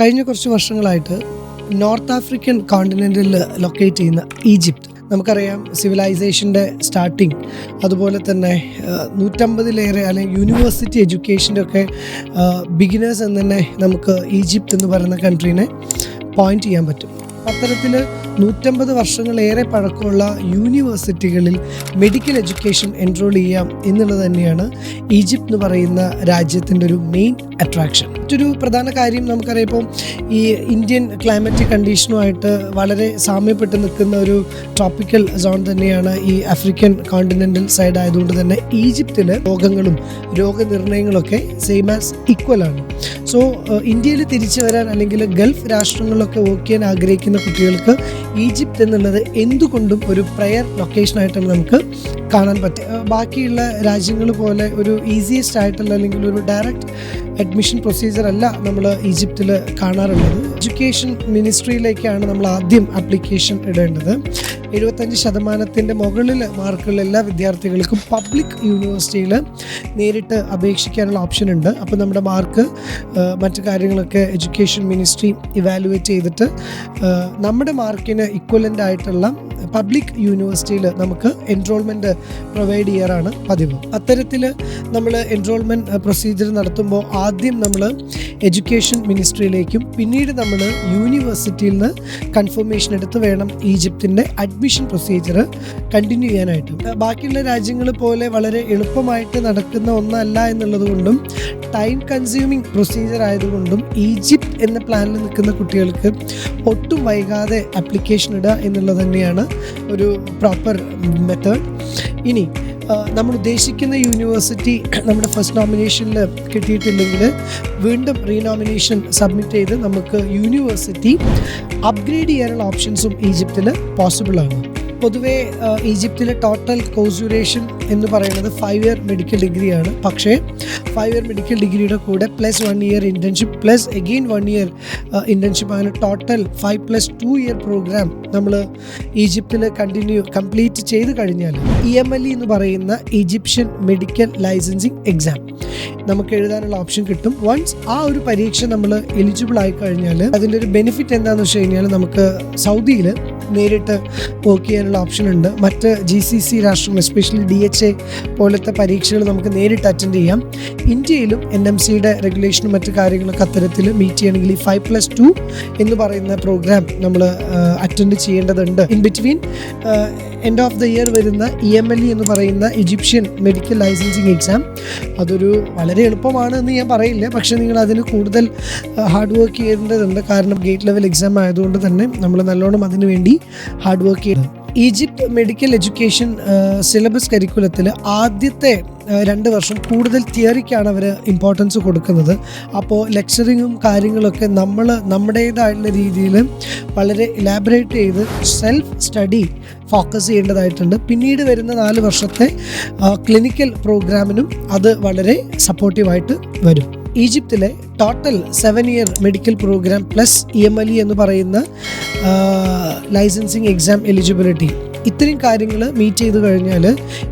കഴിഞ്ഞ കുറച്ച് വർഷങ്ങളായിട്ട് നോർത്ത് ആഫ്രിക്കൻ കോണ്ടിനെന്റിൽ ലൊക്കേറ്റ് ചെയ്യുന്ന ഈജിപ്ത്. നമുക്കറിയാം സിവിലൈസേഷന്റെ സ്റ്റാർട്ടിങ് അതുപോലെ തന്നെ നൂറ്റമ്പതിലേറെ അല്ലെങ്കിൽ യൂണിവേഴ്സിറ്റി എഡ്യൂക്കേഷന്റെ ഒക്കെ ബിഗിനേഴ്സ് എന്ന് തന്നെ നമുക്ക് ഈജിപ്ത് എന്ന് പറയുന്ന കൺട്രീനെ പോയിന്റ് ചെയ്യാൻ പറ്റും. അത്തരത്തിൽ നൂറ്റമ്പത് വർഷങ്ങളേറെ പഴക്കമുള്ള യൂണിവേഴ്സിറ്റികളിൽ മെഡിക്കൽ എഡ്യൂക്കേഷൻ എൻറോൾ ചെയ്യാം എന്നുള്ളത് തന്നെയാണ് ഈജിപ്ത് എന്ന് പറയുന്ന രാജ്യത്തിന്റെ ഒരു മെയിൻ അട്രാക്ഷൻ. മറ്റൊരു പ്രധാന കാര്യം നമുക്കറിയാം ഈ ഇന്ത്യൻ ക്ലൈമറ്റിക് കണ്ടീഷനുമായിട്ട് വളരെ സാമ്യപ്പെട്ട് നിൽക്കുന്ന ഒരു ട്രോപ്പിക്കൽ സോൺ തന്നെയാണ് ഈ ആഫ്രിക്കൻ കോണ്ടിനെന്റൽ സൈഡ് ആയതുകൊണ്ട് തന്നെ ഈജിപ്തിന് രോഗങ്ങളും രോഗനിർണയങ്ങളൊക്കെ സെയിം ആസ് ഈക്വൽ ആണ്. സോ ഇന്ത്യയിൽ തിരിച്ചു വരാൻ അല്ലെങ്കിൽ ഗൾഫ് രാഷ്ട്രങ്ങളിലൊക്കെ വർക്ക് ചെയ്യാൻ ആഗ്രഹിക്കുന്ന കുട്ടികൾക്ക് ഈജിപ്ത് എന്നുള്ളത് എന്തുകൊണ്ടും ഒരു പ്രയർ ലൊക്കേഷനായിട്ടാണ് നമുക്ക് കാണാൻ പറ്റുക ബാക്കിയുള്ള രാജ്യങ്ങൾ പോലെ ഒരു ഈസിയസ്റ്റ് ആയിട്ടുള്ള അല്ലെങ്കിൽ ഒരു ഡയറക്റ്റ് അഡ്മിഷൻ പ്രൊസീജിയർ അല്ല നമ്മൾ ഈജിപ്തിൽ കാണാറുള്ളത്. എഡ്യൂക്കേഷൻ മിനിസ്ട്രിയിലേക്കാണ് നമ്മൾ ആദ്യം ആപ്ലിക്കേഷൻ ഇടേണ്ടത്. എഴുപത്തഞ്ച് ശതമാനത്തിന്റെ മുകളിൽ മാർക്കുള്ള എല്ലാ വിദ്യാർത്ഥികൾക്കും പബ്ലിക് യൂണിവേഴ്സിറ്റിയിൽ നേരിട്ട് അപേക്ഷിക്കാനുള്ള ഓപ്ഷൻ ഉണ്ട്. അപ്പോൾ നമ്മുടെ മാർക്ക് മറ്റു കാര്യങ്ങളൊക്കെ എഡ്യൂക്കേഷൻ മിനിസ്ട്രി ഇവാലുവേറ്റ് ചെയ്തിട്ട് നമ്മുടെ മാർക്കിന് ഇക്വലന്റ് ആയിട്ടുള്ള പബ്ലിക് യൂണിവേഴ്സിറ്റിയിൽ നമുക്ക് എൻറോൾമെന്റ് പ്രൊവൈഡ് ചെയ്യാറാണ് പതിവ്. അത്തരത്തിൽ നമ്മൾ എൻറോൾമെന്റ് പ്രൊസീജിയർ നടത്തുമ്പോൾ ആദ്യം നമ്മൾ എഡ്യൂക്കേഷൻ മിനിസ്ട്രിയിലേക്കും പിന്നീട് നമ്മൾ യൂണിവേഴ്സിറ്റിയിൽ നിന്ന് കൺഫർമേഷൻ എടുത്ത് വേണം ഈജിപ്തിന്റെ അഡ്മിഷൻ പ്രൊസീജിയർ കണ്ടിന്യൂ ചെയ്യാനായിട്ട്. ബാക്കിയുള്ള രാജ്യങ്ങൾ പോലെ വളരെ എളുപ്പമായിട്ട് നടക്കുന്ന ഒന്നല്ല എന്നുള്ളത് കൊണ്ടും ടൈം കൺസ്യൂമിങ് പ്രൊസീജിയർ ആയതുകൊണ്ടും ഈജിപ്ത് എന്ന പ്ലാനിൽ നിൽക്കുന്ന കുട്ടികൾക്ക് ഒട്ടും വൈകാതെ അപ്ലിക്കേഷൻ ഇടുക എന്നുള്ളത് തന്നെയാണ് ഒരു പ്രോപ്പർ മെത്തേഡ് ഇനി നമ്മൾ ഉദ്ദേശിക്കുന്ന യൂണിവേഴ്സിറ്റി നമ്മുടെ ഫസ്റ്റ് നോമിനേഷനിൽ കിട്ടിയിട്ടില്ലെങ്കിൽ വീണ്ടും റീനോമിനേഷൻ സബ്മിറ്റ് ചെയ്ത് നമുക്ക് യൂണിവേഴ്സിറ്റി അപ്ഗ്രേഡ് ചെയ്യാനുള്ള ഓപ്ഷൻസും ഈജിപ്തിൽ പോസിബിൾ ആണ്. പൊതുവേ ഈജിപ്തിലെ ടോട്ടൽ കോഴ്സ് ഡ്യൂറേഷൻ എന്ന് പറയുന്നത് ഫൈവ് ഇയർ മെഡിക്കൽ ഡിഗ്രിയാണ് പക്ഷേ ഫൈവ് ഇയർ മെഡിക്കൽ ഡിഗ്രിയുടെ കൂടെ plus one year internship plus again one year internship അങ്ങനെ total five plus two year program നമ്മൾ ഈജിപ്തിൽ കണ്ടിന്യൂ കംപ്ലീറ്റ് ചെയ്ത് കഴിഞ്ഞാൽ ഇ എം എൽ ഇ എന്ന് പറയുന്ന ഈജിപ്ഷ്യൻ മെഡിക്കൽ ലൈസൻസിങ് എക്സാം നമുക്ക് എഴുതാനുള്ള ഓപ്ഷൻ കിട്ടും. വൺസ് ആ ഒരു പരീക്ഷ നമ്മൾ എലിജിബിൾ ആയി കഴിഞ്ഞാൽ അതിന്റെ ഒരു ബെനിഫിറ്റ് എന്താണെന്ന് വെച്ച് കഴിഞ്ഞാൽ നമുക്ക് സൗദിയിൽ നേരിട്ട് വർക്ക് ചെയ്യാനുള്ള ഓപ്ഷൻ ഉണ്ട്. മറ്റ് ജി സി സി രാഷ്ട്രങ്ങൾ എസ്പെഷ്യലി ഡി എച്ച് എ പോലത്തെ പരീക്ഷകൾ നമുക്ക് നേരിട്ട് അറ്റൻഡ് ചെയ്യാം. ഇന്ത്യയിലും എൻ എം സിയുടെ റെഗുലേഷനും മറ്റ് കാര്യങ്ങളൊക്കെ അത്തരത്തിൽ മീറ്റ് ചെയ്യണമെങ്കിൽ ഈ ഫൈവ് പ്ലസ് ടു എന്ന് പറയുന്ന പ്രോഗ്രാം നമ്മൾ അറ്റൻഡ് ചെയ്യേണ്ടതുണ്ട്. In between end of the year വരുന്ന ഇ എം എൽ ഇ എന്ന് പറയുന്ന ഈജിപ്ഷ്യൻ മെഡിക്കൽ ലൈസൻസിങ് എക്സാം അതൊരു വളരെ എളുപ്പമാണ് എന്ന് ഞാൻ പറയില്ല. പക്ഷേ നിങ്ങൾ അതിന് കൂടുതൽ ഹാർഡ് വർക്ക് ചെയ്യേണ്ടതുണ്ട്. കാരണം ഗേറ്റ് ലെവൽ എക്സാം ആയതുകൊണ്ട് തന്നെ നമ്മൾ നല്ലോണം അതിനുവേണ്ടി ഹാർഡ് വർക്ക് ചെയ്യണം. ഈജിപ്ത് മെഡിക്കൽ എഡ്യൂക്കേഷൻ സിലബസ് കരിക്കുലത്തിൽ ആദ്യത്തെ രണ്ട് വർഷം കൂടുതൽ തിയറിക്കാണ് അവർ ഇമ്പോർട്ടൻസ് കൊടുക്കുന്നത്. അപ്പോൾ ലെക്ചറിങ്ങും കാര്യങ്ങളൊക്കെ നമ്മൾ നമ്മുടേതായിട്ടുള്ള രീതിയിൽ വളരെ ഇലാബറേറ്റ് ചെയ്ത് സെൽഫ് സ്റ്റഡി ഫോക്കസ് ചെയ്യേണ്ടതായിട്ടുണ്ട്. പിന്നീട് വരുന്ന നാല് വർഷത്തെ ക്ലിനിക്കൽ പ്രോഗ്രാമിനും അത് വളരെ സപ്പോർട്ടീവായിട്ട് വരും. ഈജിപ്തിലെ total seven year medical program plus E M L E എന്ന് പറയുന്ന ലൈസൻസിങ് എക്സാം എലിജിബിലിറ്റി ഇത്രയും കാര്യങ്ങൾ മീറ്റ് ചെയ്ത് കഴിഞ്ഞാൽ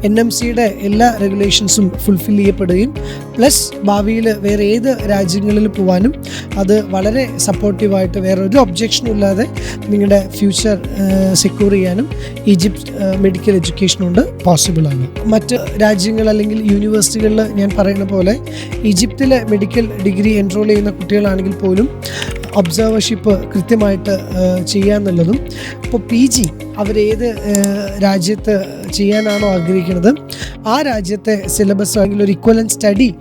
എൻ എം സിയുടെ എല്ലാ റെഗുലേഷൻസും ഫുൾഫിൽ ചെയ്യപ്പെടുകയും പ്ലസ് ഭാവിയിൽ വേറെ ഏത് രാജ്യങ്ങളിൽ പോകാനും അത് വളരെ സപ്പോർട്ടീവായിട്ട് വേറെ ഒരു ഒബ്ജെക്ഷനും ഇല്ലാതെ നിങ്ങളുടെ ഫ്യൂച്ചർ സെക്യൂർ ചെയ്യാനും ഈജിപ്ത് മെഡിക്കൽ എഡ്യൂക്കേഷൻ കൊണ്ട് പോസിബിളാണ് മറ്റ് രാജ്യങ്ങൾ അല്ലെങ്കിൽ യൂണിവേഴ്സിറ്റികളിൽ ഞാൻ പറയുന്ന പോലെ ഈജിപ്തിലെ മെഡിക്കൽ ഡിഗ്രി എൻറോൾ ചെയ്യുന്ന കുട്ടികളാണെങ്കിൽ പോലും ഒബ്സർവർഷിപ്പ് കൃത്യമായിട്ട് ചെയ്യാന്നുള്ളതും ഇപ്പോൾ പി ജി അവരേത് രാജ്യത്ത് ചെയ്യാനാണോ ആഗ്രഹിക്കുന്നത് ആ രാജ്യത്തെ സിലബസ് അല്ലെങ്കിൽ ഒരു ഇക്വലൻ സ്റ്റഡി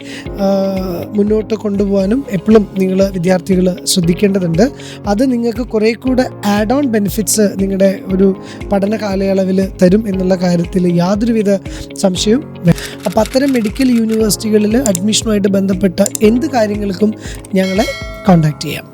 മുന്നോട്ട് കൊണ്ടുപോകാനും എപ്പോഴും നിങ്ങൾ വിദ്യാർത്ഥികൾ ശ്രദ്ധിക്കേണ്ടതുണ്ട്. അത് നിങ്ങൾക്ക് കുറേ കൂടെ ആഡ് ഓൺ ബെനിഫിറ്റ്സ് നിങ്ങളുടെ ഒരു പഠന കാലയളവിൽ തരും എന്നുള്ള കാര്യത്തിൽ യാതൊരുവിധ സംശയവും അപ്പം അത്തരം മെഡിക്കൽ യൂണിവേഴ്സിറ്റികളിൽ അഡ്മിഷനുമായിട്ട് ബന്ധപ്പെട്ട എന്ത് കാര്യങ്ങൾക്കും ഞങ്ങളെ കോൺടാക്റ്റ് ചെയ്യാം.